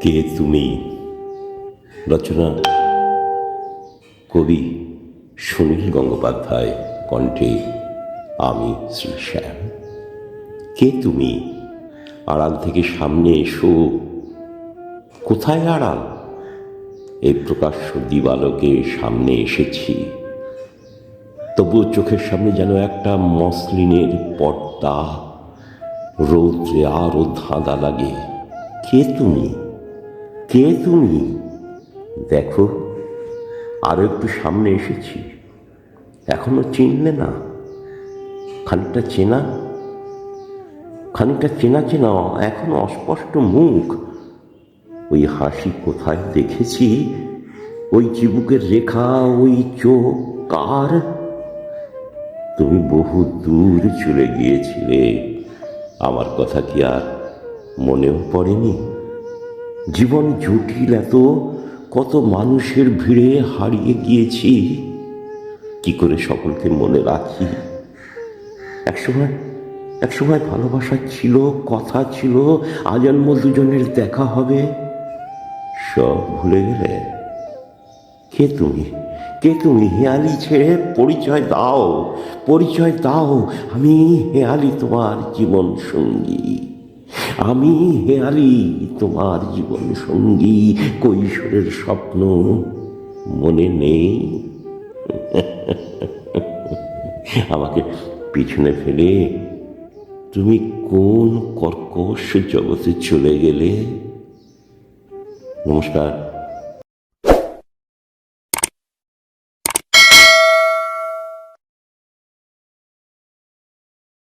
কে তুমি? রচনা, কবি সুনীল গঙ্গোপাধ্যায়, কণ্ঠে আমি শ্রী শ্যাম। কে তুমি? আড়াল থেকে সামনে এসো। কোথায় আড়াল? এই প্রকাশ্য দিবালোকে সামনে এসেছি। তবুও চোখের সামনে যেন একটা মসলিনের পর্দা। রৌদ্রে আরও ধাঁধা লাগে। কে তুমি? কে তুমি? দেখো, আরও একটু সামনে এসেছি। এখনও চিনলে না? খানিকটা চেনা? খানিকটা চেনা চেনা, এখনও অস্পষ্ট মুখ। ওই হাসি কোথায় দেখেছি? ওই চিবুকের রেখা, ওই চোখ, কার? তুমি বহু দূর চলে গিয়েছিলে। আমার কথা কি আর মনেও পড়েনি? জীবন জটিল এত, কত মানুষের ভিড়ে হারিয়ে গিয়েছি। কি করে সকলকে মনে রাখি? একসময় একসময় ভালোবাসা ছিল, কথা ছিল আজন্ম দুজনের দেখা হবে। সব ভুলে গেলে, কে তুমি? কে তুমি? হেয়ালি ছেড়ে পরিচয় দাও পরিচয় দাও। আমি হেয়ালি তোমার জীবন সঙ্গী আমি হেয়ালি তোমার জীবন সঙ্গী, কৈশোরের স্বপ্ন মনে নেই। আমাকে পিছনে ফেলে তুমি কোন কর্কশ জগতে চলে গেলে? নমস্কার।